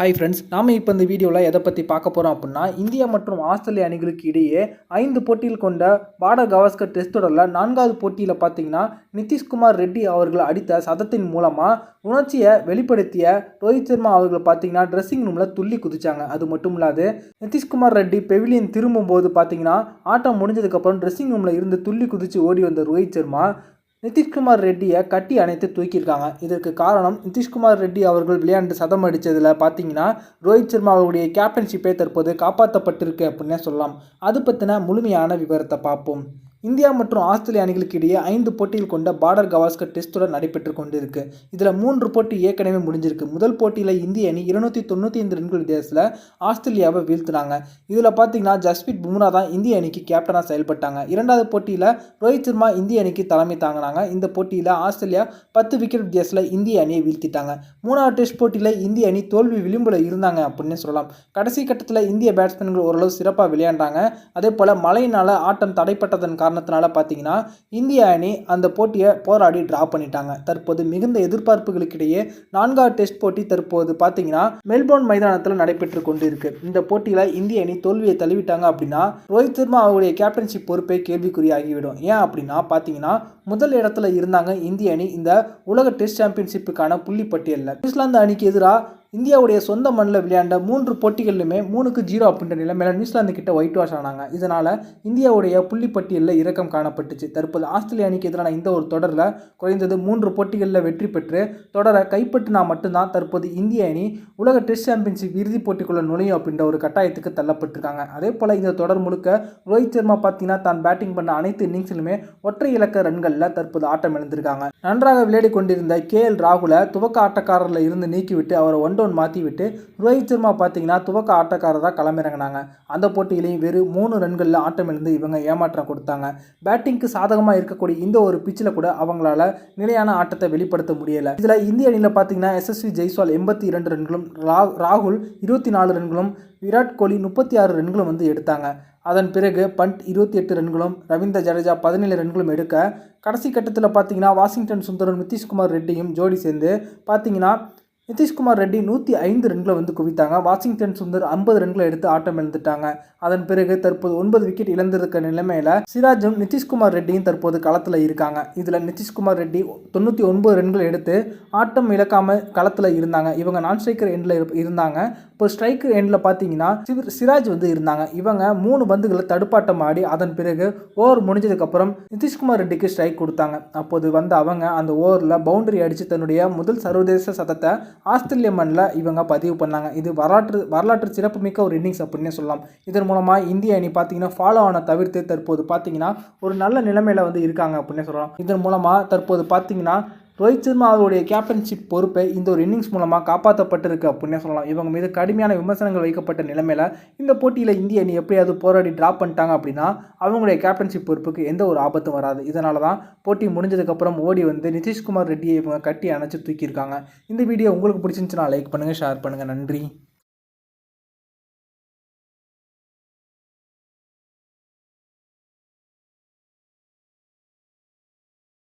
Hi friends நாம் இப்போ இந்த வீடியோவில் எதை பற்றி பார்க்க போகிறோம் அப்படின்னா இந்தியா மற்றும் ஆஸ்திரேலிய அணிகளுக்கு இடையே ஐந்து போட்டியில் கொண்ட பாட கவாஸ்கர் டெஸ்ட் தொடரில் நான்காவது போட்டியில் பார்த்தீங்கன்னா நிதிஷ்குமார் ரெட்டி அவர்கள் அடித்த சதத்தின் மூலமாக உணர்ச்சியை வெளிப்படுத்திய ரோஹித் சர்மா அவர்கள் பார்த்தீங்கன்னா ட்ரெஸ்ஸிங் ரூமில் துள்ளி குதிச்சாங்க. அது மட்டும் இல்லாது நிதிஷ்குமார் ரெட்டி பெவிலியன் திரும்பும்போது பார்த்தீங்கன்னா ஆட்டம் முடிஞ்சதுக்கப்புறம் ட்ரெஸ்ஸிங் ரூமில் இருந்து துள்ளி குதித்து ஓடி வந்த ரோஹித் சர்மா நிதிஷ்குமார் ரெட்டியை கட்டி அணைத்து தூக்கியிருக்காங்க. இதற்கு காரணம் நிதிஷ்குமார் ரெட்டி அவர்கள் விளையாண்டு சதம் அடித்ததில் பார்த்தீங்கன்னா ரோஹித் சர்மா அவருடைய கேப்டன்ஷிப்பே தற்போது காப்பாற்றப்பட்டிருக்கு அப்படின்னே சொல்லலாம். அது பற்றின முழுமையான விவரத்தை பார்ப்போம். இந்தியா மற்றும் ஆஸ்திரேலிய அணிகளுக்கு இடையே ஐந்து போட்டிகள் கொண்ட பார்டர் கவாஸ்கர் டெஸ்ட் தொடர் நடைபெற்று கொண்டிருக்கு. இதில் மூன்று போட்டி ஏற்கனவே முடிஞ்சிருக்கு. முதல் போட்டியில் இந்திய அணி இருநூற்றி தொண்ணூற்றி ஐந்து ரன்கள் வித்தியாசத்தில் ஆஸ்திரேலியாவை வீழ்த்தினாங்க. இதில் பார்த்தீங்கன்னா ஜஸ்பீத் பும்ரா தான் இந்திய அணிக்கு கேப்டனாக செயல்பட்டாங்க. இரண்டாவது போட்டியில் ரோஹித் சர்மா இந்திய அணிக்கு தலைமை தாங்கினாங்க. இந்த போட்டியில் ஆஸ்திரேலியா பத்து விக்கெட் வித்தியாசத்தில் இந்திய அணியை வீழ்த்திட்டாங்க. மூணாவது டெஸ்ட் போட்டியில் இந்திய அணி தோல்வி விளிம்பில் இருந்தாங்க அப்படின்னு சொல்லலாம். கடைசி கட்டத்தில் இந்திய பேட்ஸ்மேன்கள் ஓரளவு சிறப்பாக விளையாண்டாங்க. அதே போல் மழையினால் ஆட்டம் தடைப்பட்டதன் காரணத்தினால பார்த்தீங்கன்னா இந்திய அணி அந்த போட்டியை போராடி டிரா பண்ணிட்டாங்க. தற்போது மிகுந்த எதிர்பார்ப்புகளுக்கிடையே நான்காவது டெஸ்ட் போட்டி தற்போது பார்த்தீங்கன்னா மெல்போர்ன் மைதானத்தில் நடைபெற்று கொண்டிருக்கு. இந்த போட்டியில் இந்திய அணி தோல்வியை தழுவிட்டாங்க அப்படின்னா ரோஹித் சர்மா அவருடைய கேப்டன்ஷிப் பொறுப்பை கேள்விக்குறியாகிவிடும். ஏன் அப்படின்னா பார்த்தீங்கன்னா முதல் இடத்துல இருந்தாங்க இந்திய அணி இந்த உலக டெஸ்ட் சாம்பியன்ஷிப்புக்கான புள்ளி பட்டியலில் நியூசிலாந்து அணிக்கு எதிராக இந்தியாவுடைய சொந்த மண்ணில் விளையாண்ட மூன்று போட்டிகளிலுமே மூணுக்கு ஜீரோ அப்படின்ற நிலைமையில நியூசிலாந்து கிட்ட ஒயிட் வாஷ் ஆனாங்க. இதனால் இந்தியாவுடைய புள்ளிப்பட்டியலில் இறக்கம் காணப்பட்டுச்சு. தற்போது ஆஸ்திரேலிய அணிக்கு எதிரான இந்த ஒரு தொடரில் குறைந்தது மூன்று போட்டிகளில் வெற்றி பெற்று தொடரை கைப்பற்றினா மட்டும்தான் தற்போது இந்திய அணி உலக டெஸ்ட் சாம்பியன்ஷிப் இறுதிப் போட்டிக்குள்ள நுழையும் அப்படின்ற ஒரு கட்டாயத்துக்கு தள்ளப்பட்டிருக்காங்க. அதே போல் இந்த தொடர் முழுக்க ரோஹித் சர்மா பார்த்தீங்கன்னா தான் பேட்டிங் பண்ண அனைத்து இன்னிங்ஸிலுமே ஒற்றை இலக்க ரன்களில் தற்போது ஆட்டம் இழந்திருக்காங்க. நன்றாக விளையாடி கொண்டிருந்த கே எல் ராகுலை துவக்க ஆட்டக்காரரில் இருந்து நீக்கிவிட்டு அவரை ஒன் டவுன் மாற்றி விட்டு ரோஹித் சர்மா பார்த்தீங்கன்னா துவக்க ஆட்டக்காரராக களமிறங்கினாங்க. அந்த போட்டியிலையும் வெறும் மூணு ரன்களில் ஆட்டமிழந்து இவங்க ஏமாற்றம் கொடுத்தாங்க. பேட்டிங்க்கு சாதகமாக இருக்கக்கூடிய இந்த ஒரு பிச்சில் கூட அவங்களால நிலையான ஆட்டத்தை வெளிப்படுத்த முடியலை. இதில் இந்திய அணியில் பார்த்தீங்கன்னா எஸ்எஸ்வி ஜெய்ஸ்வால் எண்பத்தி இரண்டு ரன்களும் ரா ராகுல் இருபத்தி நாலு ரன்களும் விராட் கோலி முப்பத்தி ஆறு ரன்களும் வந்து எடுத்தாங்க. அதன் பிறகு பண்ட் இருபத்தி எட்டு ரன்களும் ரவீந்திர ஜடேஜா பதினேழு ரன்களும் எடுக்க கடைசி கட்டத்தில் பார்த்தீங்கன்னா வாஷிங்டன் சுந்தரன் நிதிஷ்குமார் ரெட்டியும் ஜோடி சேர்ந்து பார்த்தீங்கன்னா நிதிஷ்குமார் ரெட்டி நூற்றி ஐந்து ரன்களை வந்து குவித்தாங்க. வாஷிங்டன் சுந்தர் ஐம்பது ரன்களை எடுத்து ஆட்டம் இழந்துட்டாங்க. அதன் பிறகு தற்போது ஒன்பது விக்கெட் இழந்திருக்க நிலைமையில் சிராஜும் நிதிஷ்குமார் ரெட்டியும் தற்போது களத்தில் இருக்காங்க. இதில் நிதிஷ்குமார் ரெட்டி தொண்ணூற்றி ஒன்பது ரன்கள் எடுத்து ஆட்டம் இழக்காமல் களத்தில் இருந்தாங்க. இவங்க நான் ஸ்ட்ரைக்கர் எண்டில் இருந்தாங்க. இப்போ ஸ்ட்ரைக்கர் எண்டில் பார்த்தீங்கன்னா சிராஜ் வந்து இருந்தாங்க. இவங்க மூணு பந்துகளை தடுப்பாட்டம் ஆடி அதன் பிறகு ஓவர் முடிஞ்சதுக்கப்புறம் நிதிஷ்குமார் ரெட்டிக்கு ஸ்ட்ரைக் கொடுத்தாங்க. அப்போது வந்து அவங்க அந்த ஓவரில் பவுண்டரி அடித்து தன்னுடைய முதல் சர்வதேச சதத்தை ஆஸ்திரேலிய மண்ணில் இவங்க பதிவு பண்ணாங்க. இது வரலாற்று வரலாற்று சிறப்புமிக்க ஒரு இன்னிங்ஸ் அப்படின்னே சொல்லலாம். இதன் மூலமாக இந்திய அணி பார்த்தீங்கன்னா ஃபாலோ ஆன தவிர்த்து தற்போது பார்த்தீங்கன்னா ஒரு நல்ல நிலைமையில் வந்து இருக்காங்க அப்படின்னே சொல்லலாம். இதன் மூலமாக தற்போது பார்த்தீங்கன்னா ரோஹித் சர்மா அவருடைய கேப்டன்ஷிப் பொறுப்பை இந்த ஒரு இன்னிங்ஸ் மூலமாக காப்பாற்றப்பட்டிருக்கு அப்படின்னே சொல்லலாம். இவங்க மீது கடுமையான விமர்சனங்கள் வைக்கப்பட்ட நிலைமையில் இந்த போட்டியில் இந்திய அணி எப்படியாவது போராடி ட்ராப் பண்ணிட்டாங்க அப்படின்னா அவங்களுடைய கேப்டன்ஷிப் பொறுப்புக்கு எந்த ஒரு ஆபத்தும் வராது. இதனால தான் போட்டி முடிஞ்சதுக்கப்புறம் ஓடி வந்து நிதிஷ்குமார் ரெட்டியை இவங்க கட்டி அணைச்சு தூக்கியிருக்காங்க. இந்த வீடியோ உங்களுக்கு பிடிச்சிருந்துச்சுன்னா லைக் பண்ணுங்கள் ஷேர் பண்ணுங்கள் நன்றி.